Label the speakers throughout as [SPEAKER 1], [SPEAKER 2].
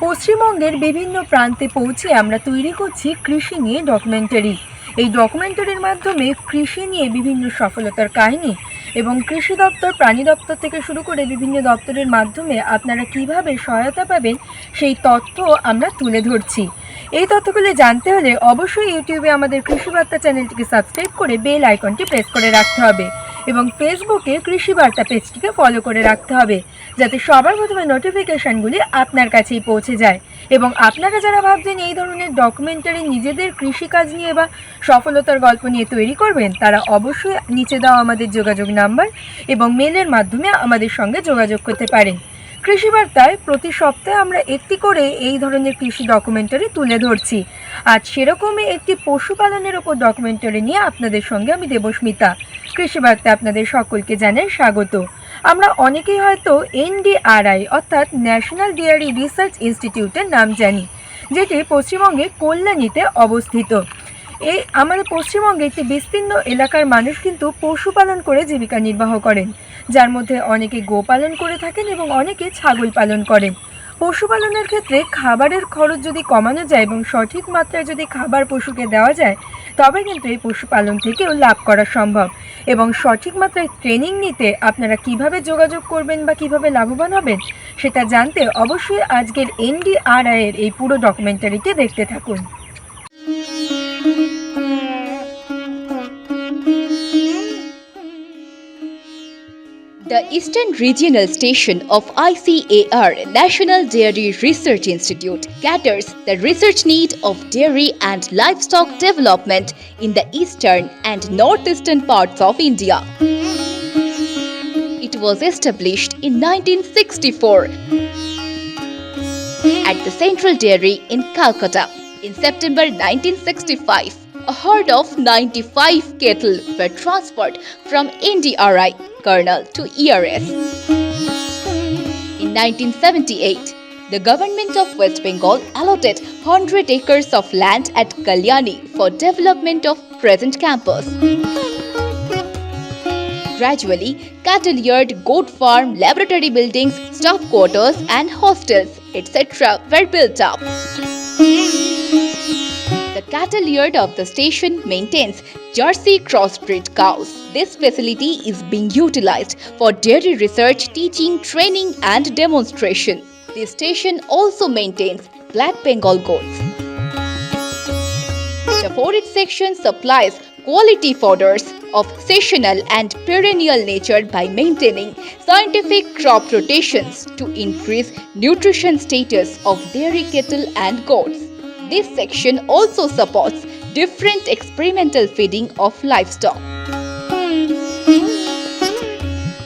[SPEAKER 1] পশ্চিমবঙ্গের বিভিন্ন প্রান্তে পৌঁছে আমরা তৈরি করছি কৃষি নিয়ে ডকুমেন্টারি এই ডকুমেন্টারির মাধ্যমে কৃষি নিয়ে বিভিন্ন সফলতার কাহিনী এবং কৃষি দপ্তর, প্রাণী দপ্তর থেকে শুরু করে বিভিন্ন দপ্তরের মাধ্যমে আপনারা কীভাবে সহায়তা পাবেন সেই তথ্য আমরা তুলে ধরছি। এই তথ্যগুলি জানতে হলে অবশ্যই ইউটিউবে আমাদের কৃষি বার্তা চ্যানেলটিকে সাবস্ক্রাইব করে বেল আইকনটি প্রেস করে রাখতে হবে এবং ফেসবুকে কৃষি বার্তা পেজটিকে ফলো করে রাখতে হবে। যাতে সবার প্রথমে নোটিফিকেশনগুলি আপনার কাছেই পৌঁছে যায়। এবং আপনারা যারা ভাবছেন এই ধরনের ডকুমেন্টারি নিজেদের কৃষিকাজ নিয়ে বা সফলতার গল্প নিয়ে তৈরি করবেন, তারা অবশ্যই নিচে দেওয়া আমাদের যোগাযোগ নাম্বার এবং মেলের মাধ্যমে আমাদের সঙ্গে যোগাযোগ করতে পারেন। কৃষি বার্তায় প্রতি সপ্তাহে আমরা একটি করে এই ধরনের কৃষি ডকুমেন্টারি তুলে ধরছি। আজ সেরকমই একটি পশুপালনের ওপর ডকুমেন্টারি নিয়ে আপনাদের সঙ্গে আমি দেবস্মিতা। কৃষি বার্তা আপনাদের সকলকে জানাই স্বাগত। আমরা অনেকেই হয়তো এনডিআরআই, অর্থাৎ ন্যাশনাল ডেয়ারি রিসার্চ ইনস্টিটিউটের নাম জানি, যেটি পশ্চিমবঙ্গে কল্যাণীতে অবস্থিত। এই আমাদের পশ্চিমবঙ্গে একটি বিস্তীর্ণ এলাকার মানুষ কিন্তু পশুপালন করে জীবিকা নির্বাহ করেন, যার মধ্যে অনেকে গোপালন করে থাকেন এবং অনেকে ছাগল পালন করেন। পশুপালনের ক্ষেত্রে খাবারের খরচ যদি কমানো যায় এবং সঠিক মাত্রায় যদি খাবার পশুকে দেওয়া যায় তবে কিন্তু এই পশুপালন থেকেও লাভ করা সম্ভব। এবং সঠিক মাত্রায় ট্রেনিং নিতে আপনারা কীভাবে যোগাযোগ করবেন বা কীভাবে লাভবান হবেন, সেটা জানতে অবশ্যই আজকের এনডিআরআই এর এই পুরো ডকুমেন্টারিটি দেখতে থাকুন।
[SPEAKER 2] The Eastern Regional Station of ICAR National Dairy Research Institute caters the research need of dairy and livestock development in the eastern and northeastern parts of India. It was established in 1964 at the Central Dairy in Calcutta. In September 1965, a herd of 95 cattle were transferred from NDRI kernel to ERS. In 1978, the government of West Bengal allotted 100 acres of land at Kalyani for development of present campus. Gradually, cattle yard, goat farm, laboratory buildings, staff quarters, and hostels, etc., were built up. Cattle yard of the station maintains Jersey crossbred cows. This facility is being utilized for dairy research, teaching, training, and demonstration. The station also maintains Black Bengal goats. The forage section supplies quality fodders of seasonal and perennial nature by maintaining scientific crop rotations to increase nutrition status of dairy cattle and goats. This section also supports different experimental feeding of livestock.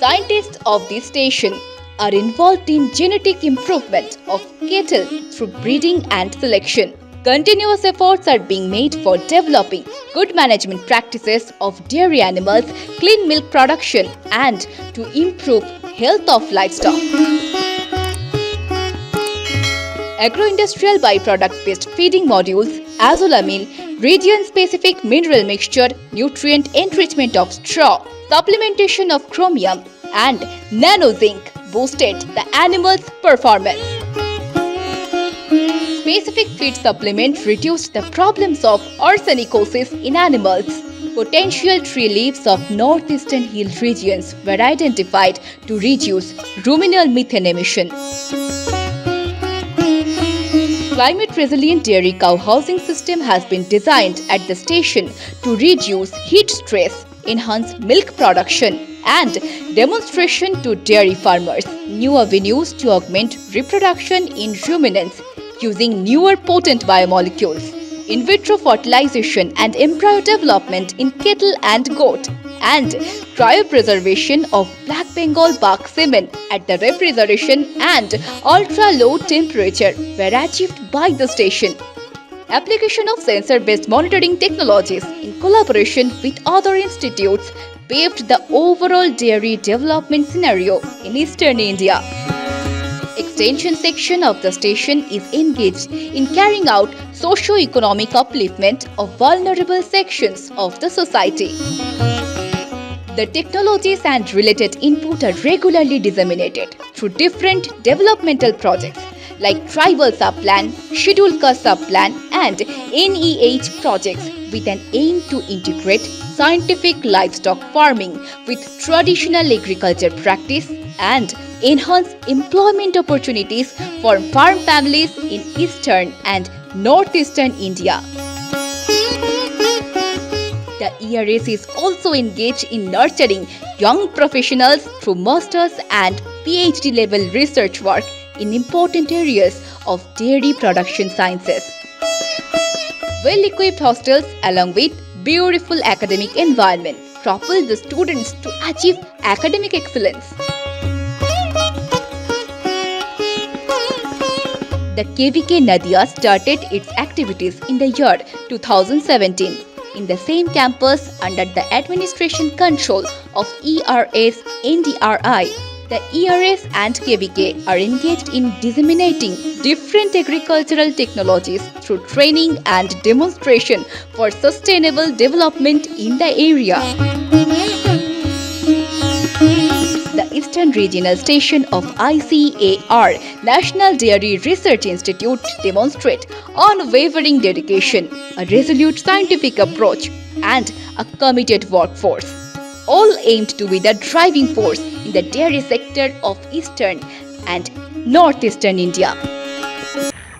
[SPEAKER 2] Scientists of this station are involved in genetic improvement of cattle through breeding and selection. Continuous efforts are being made for developing good management practices of dairy animals, clean milk production, and to improve health of livestock. Agro-industrial byproduct-based feeding modules, azolamine, region-specific mineral mixture, nutrient enrichment of straw, supplementation of chromium, and nano-zinc boosted the animal's performance. Specific feed supplement reduced the problems of arsenicosis in animals. Potential tree leaves of northeastern hill regions were identified to reduce ruminal methane emission. Climate resilient dairy cow housing system has been designed at the station to reduce heat stress, enhance milk production, and demonstration to dairy farmers. New avenues to augment reproduction in ruminants using newer potent biomolecules. In vitro fertilization and embryo development in cattle and goat, and cryopreservation of black Bengal bark semen at the refrigeration and ultra low temperature were achieved by the station. Application of sensor based monitoring technologies in collaboration with other institutes paved the overall dairy development scenario in eastern India. Extension section of the station is engaged in carrying out socio-economic upliftment of vulnerable sections of the society. The technologies and related input are regularly disseminated through different developmental projects like tribal subplan, schedule caste subplan, and NEH projects with an aim to integrate scientific livestock farming with traditional agriculture practice and enhance employment opportunities for farm families in eastern and northeastern India. The ERS is also engaged in nurturing young professionals through master's and PhD level research work in important areas of dairy production sciences. Well equipped hostels along with beautiful academic environment propel the students to achieve academic excellence. The KVK Nadia started its activities in the year 2017 in the same campus under the administration control of ERS NDRI. The ERS and KBK are engaged in disseminating different agricultural technologies through training and demonstration for sustainable development in the area. Eastern Regional Station of ICAR National Dairy Research Institute demonstrate unwavering dedication, a resolute scientific approach, and a committed workforce. All aimed to be the driving force in the dairy sector of Eastern and Northeastern India.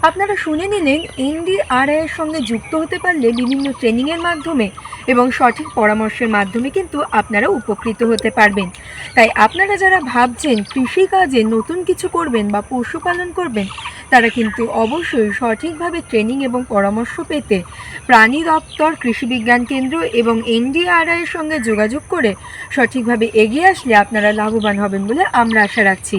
[SPEAKER 1] আপনারা শুনে নিলেন এনডিআরআই এর সঙ্গে যুক্ত হতে পারলে বিভিন্ন ট্রেনিংয়ের মাধ্যমে এবং সঠিক পরামর্শের মাধ্যমে কিন্তু আপনারা উপকৃত হতে পারবেন। তাই আপনারা যারা ভাবছেন কৃষিকাজে নতুন কিছু করবেন বা পশুপালন করবেন, তারা কিন্তু অবশ্যই সঠিকভাবে ট্রেনিং এবং পরামর্শ পেতে প্রাণী দপ্তর, কৃষি বিজ্ঞান কেন্দ্র এবং এনডিআরআই এর সঙ্গে যোগাযোগ করে সঠিকভাবে এগিয়ে আসলে আপনারা লাভবান হবেন বলে আমরা আশা রাখছি।